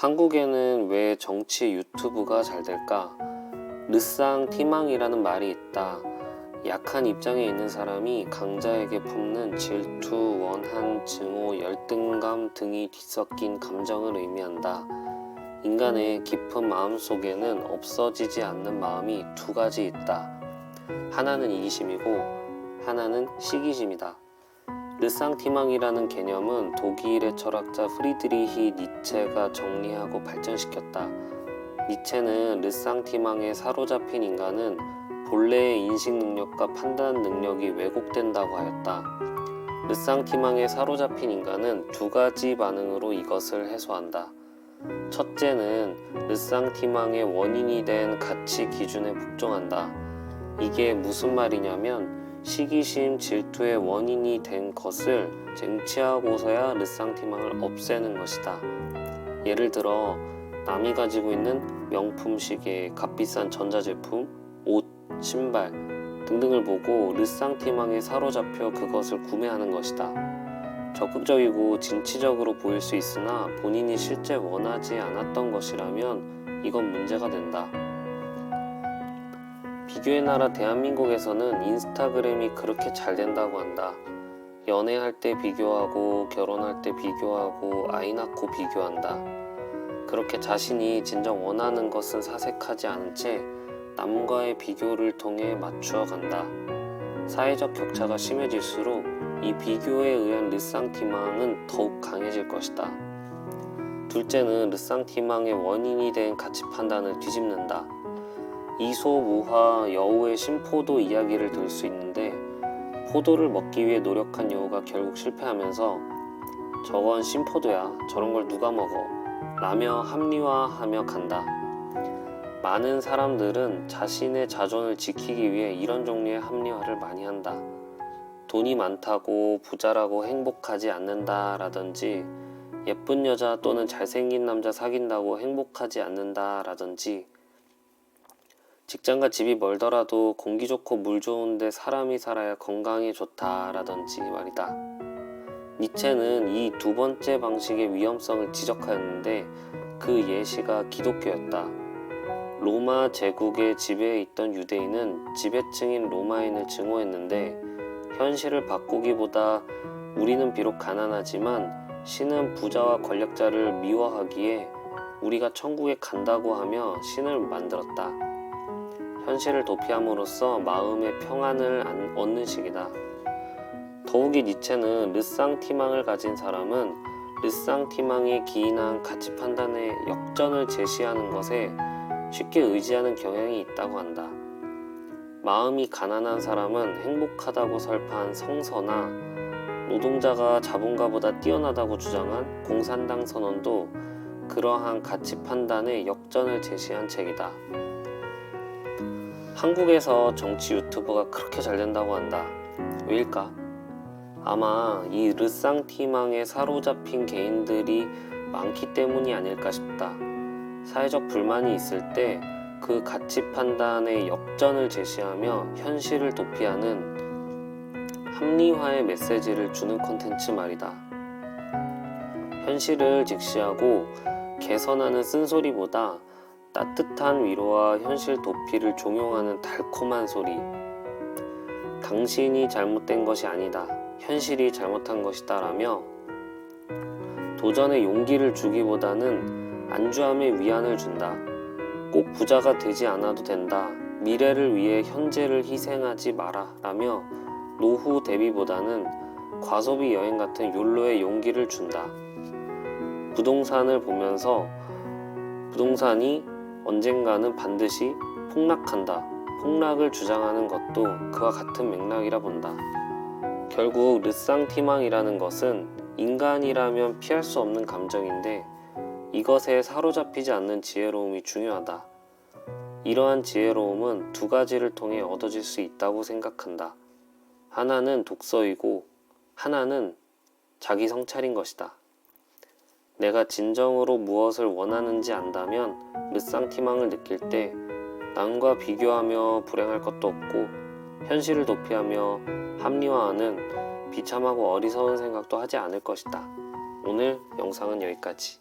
한국에는 왜 정치 유튜브가 잘 될까? 르상 티망이라는 말이 있다. 약한 입장에 있는 사람이 강자에게 품는 질투, 원한, 증오, 열등감 등이 뒤섞인 감정을 의미한다. 인간의 깊은 마음 속에는 없어지지 않는 마음이 두 가지 있다. 하나는 이기심이고 하나는 시기심이다. 르상티망이라는 개념은 독일의 철학자 프리드리히 니체가 정리하고 발전시켰다. 니체는 르상티망에 사로잡힌 인간은 본래의 인식 능력과 판단 능력이 왜곡된다고 하였다. 르상티망에 사로잡힌 인간은 두 가지 반응으로 이것을 해소한다. 첫째는 르상티망의 원인이 된 가치 기준에 복종한다. 이게 무슨 말이냐면 시기심, 질투의 원인이 된 것을 쟁취하고서야 르상티망을 없애는 것이다. 예를 들어 남이 가지고 있는 명품 시계, 값비싼 전자제품, 옷, 신발 등등을 보고 르상티망에 사로잡혀 그것을 구매하는 것이다. 적극적이고 진취적으로 보일 수 있으나 본인이 실제 원하지 않았던 것이라면 이건 문제가 된다. 비교의 나라 대한민국에서는 인스타그램이 그렇게 잘 된다고 한다. 연애할 때 비교하고 결혼할 때 비교하고 아이 낳고 비교한다. 그렇게 자신이 진정 원하는 것은 사색하지 않은 채 남과의 비교를 통해 맞추어 간다. 사회적 격차가 심해질수록 이 비교에 의한 르상티망은 더욱 강해질 것이다. 둘째는 르상티망의 원인이 된 가치 판단을 뒤집는다. 이소, 무화, 여우의 신포도 이야기를 들 수 있는데 포도를 먹기 위해 노력한 여우가 결국 실패하면서 저건 신포도야 저런 걸 누가 먹어 라며 합리화하며 간다. 많은 사람들은 자신의 자존을 지키기 위해 이런 종류의 합리화를 많이 한다. 돈이 많다고 부자라고 행복하지 않는다라든지 예쁜 여자 또는 잘생긴 남자 사귄다고 행복하지 않는다라든지 직장과 집이 멀더라도 공기 좋고 물 좋은데 사람이 살아야 건강에 좋다라든지 말이다. 니체는 이 두 번째 방식의 위험성을 지적하였는데 그 예시가 기독교였다. 로마 제국의 지배에 있던 유대인은 지배층인 로마인을 증오했는데 현실을 바꾸기보다 우리는 비록 가난하지만 신은 부자와 권력자를 미워하기에 우리가 천국에 간다고 하며 신을 만들었다. 현실을 도피함으로써 마음의 평안을 안- 얻는 식이다. 더욱이 니체는 르상티망을 가진 사람은 르상티망에 기인한 가치 판단의 역전을 제시하는 것에 쉽게 의지하는 경향이 있다고 한다. 마음이 가난한 사람은 행복하다고 설파한 성서나 노동자가 자본가보다 뛰어나다고 주장한 공산당 선언도 그러한 가치 판단의 역전을 제시한 책이다. 한국에서 정치 유튜버가 그렇게 잘 된다고 한다. 왜일까? 아마 이 르상티망에 사로잡힌 개인들이 많기 때문이 아닐까 싶다. 사회적 불만이 있을 때 그 가치 판단의 역전을 제시하며 현실을 도피하는 합리화의 메시지를 주는 콘텐츠 말이다. 현실을 직시하고 개선하는 쓴소리보다 따뜻한 위로와 현실 도피를 종용하는 달콤한 소리. 당신이 잘못된 것이 아니다. 현실이 잘못한 것이다. 라며 도전의 용기를 주기보다는 안주함의 위안을 준다. 꼭 부자가 되지 않아도 된다. 미래를 위해 현재를 희생하지 마라. 라며 노후 대비보다는 과소비 여행 같은 욜로의 용기를 준다. 부동산을 보면서 부동산이 언젠가는 반드시 폭락한다. 폭락을 주장하는 것도 그와 같은 맥락이라 본다. 결국 르상티망이라는 것은 인간이라면 피할 수 없는 감정인데 이것에 사로잡히지 않는 지혜로움이 중요하다. 이러한 지혜로움은 두 가지를 통해 얻어질 수 있다고 생각한다. 하나는 독서이고 하나는 자기 성찰인 것이다. 내가 진정으로 무엇을 원하는지 안다면 르상티망을 느낄 때 남과 비교하며 불행할 것도 없고 현실을 도피하며 합리화하는 비참하고 어리석은 생각도 하지 않을 것이다. 오늘 영상은 여기까지.